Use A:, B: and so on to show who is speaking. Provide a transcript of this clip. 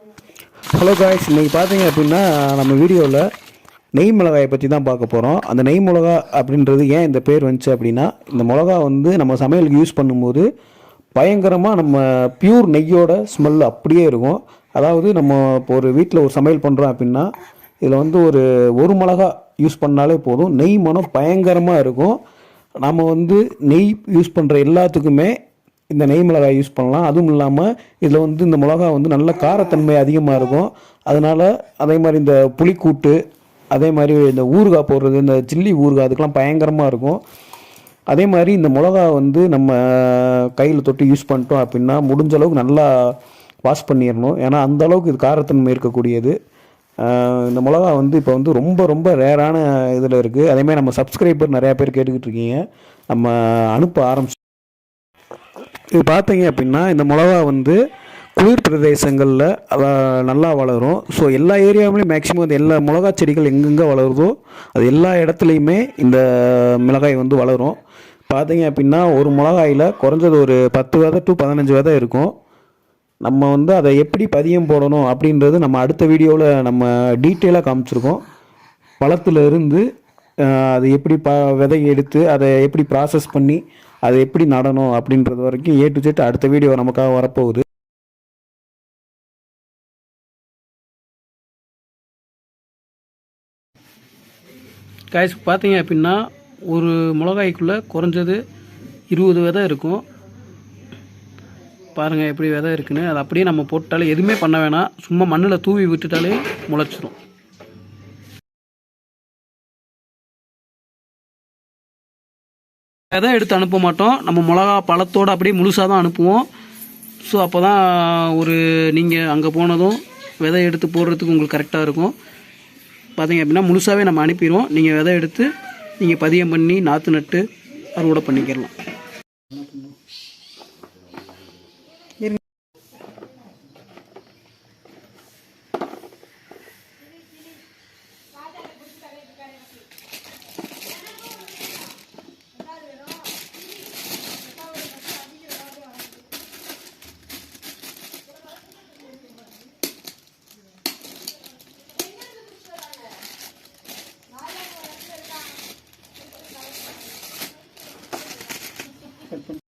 A: Hello guys இன்றைக்கி பார்த்தீங்க அப்படின்னா நம்ம வீடியோவில் நெய் மிளகாயை பற்றி தான் பார்க்க போகிறோம் அந்த நெய் மிளகா அப்படின்றது ஏன் இந்த பேர் வந்துச்சு அப்படின்னா இந்த மிளகா வந்து நம்ம சமையலுக்கு யூஸ் பண்ணும்போது பயங்கரமாக நம்ம பியூர் நெய்யோட ஸ்மெல் அப்படியே இருக்கும். அதாவது நம்ம இப்போ ஒரு வீட்டில் ஒரு சமையல் பண்ணுறோம் அப்படின்னா இதில் வந்து ஒரு ஒரு மிளகா யூஸ் பண்ணாலே போதும். நெய் மனம் பயங்கரமாக இருக்கும். நம்ம வந்து நெய் யூஸ் பண்ணுற எல்லாத்துக்குமே இந்த நெய் மிளகாய் யூஸ் பண்ணலாம். அதுவும் இல்லாமல் இதில் வந்து இந்த மிளகா வந்து நல்ல காரத்தன்மை அதிகமாக இருக்கும். அதனால் அதே மாதிரி இந்த புளிக்கூட்டு அதே மாதிரி இந்த ஊறுகாய் போடுறது இந்த சில்லி ஊறுகாய் அதுக்கெலாம் பயங்கரமாக இருக்கும். அதே மாதிரி இந்த மிளகா வந்து நம்ம கையில் தொட்டு யூஸ் பண்ணிட்டோம் அப்படின்னா முடிஞ்ச அளவுக்கு நல்லா வாஷ் பண்ணிடணும். ஏன்னா அந்த அளவுக்கு இது காரத்தன்மை இருக்கக்கூடியது. இந்த மிளகா வந்து இப்போ வந்து ரொம்ப ரொம்ப ரேரான இதில் இருக்குது அதேமாதிரி நம்ம சப்ஸ்கிரைபர் நிறையா பேர் கேட்டுக்கிட்டு இருக்கீங்க. நம்ம அனுப்ப ஆரம்பிச்சு இது பார்த்தீங்க அப்படின்னா இந்த மிளகா வந்து குளிர் பிரதேசங்களில் நல்லா வளரும். ஸோ எல்லா ஏரியாவிலையும் மேக்ஸிமம் வந்து எல்லா மிளகா செடிகள் எங்கெங்கே வளருதோ அது எல்லா இடத்துலையுமே இந்த மிளகாய் வந்து வளரும். பார்த்தீங்க அப்படின்னா ஒரு மிளகாயில் குறைஞ்சது ஒரு பத்து விதை டு பதினஞ்சு விதை இருக்கும். நம்ம வந்து அதை எப்படி பதியம் போடணும் அப்படின்றது நம்ம அடுத்த வீடியோவில் நம்ம டீட்டெயிலாக காமிச்சிருக்கோம். பழத்தில் இருந்து அது எப்படி ப விதை எடுத்து அதை எப்படி ப்ராசஸ் பண்ணி அது எப்படி நடணும் அப்படின்றது வரைக்கும் ஏ டு ஜெட் அடுத்த வீடியோ நமக்காக வரப்போகுது.
B: காய்ஸ் பார்த்தீங்க அப்படின்னா ஒரு மிளகாய்க்குள்ளே குறைஞ்சது இருபது விதை இருக்கும். பாருங்கள் எப்படி விதை இருக்குன்னு. அதை அப்படியே நம்ம போட்டாலே எதுவுமே பண்ண வேணாம். சும்மா மண்ணில் தூவி விட்டுட்டாலே முளைச்சிரும். விதை எடுத்து அனுப்ப மாட்டோம். நம்ம மிளகா பழத்தோடு அப்படியே முழுசாக தான் அனுப்புவோம். ஸோ அப்போ தான் ஒரு நீங்கள் அங்கே போனதும் விதை எடுத்து போடுறதுக்கு உங்களுக்கு கரெக்டாக இருக்கும். பார்த்தீங்க அப்படின்னா முழுசாகவே நம்ம அனுப்பிடுவோம். நீங்கள் விதை எடுத்து நீங்கள் பதியம் பண்ணி நாற்று நட்டு அறுவடை பண்ணிக்கிடலாம் ಸ್ವಲ್ಪ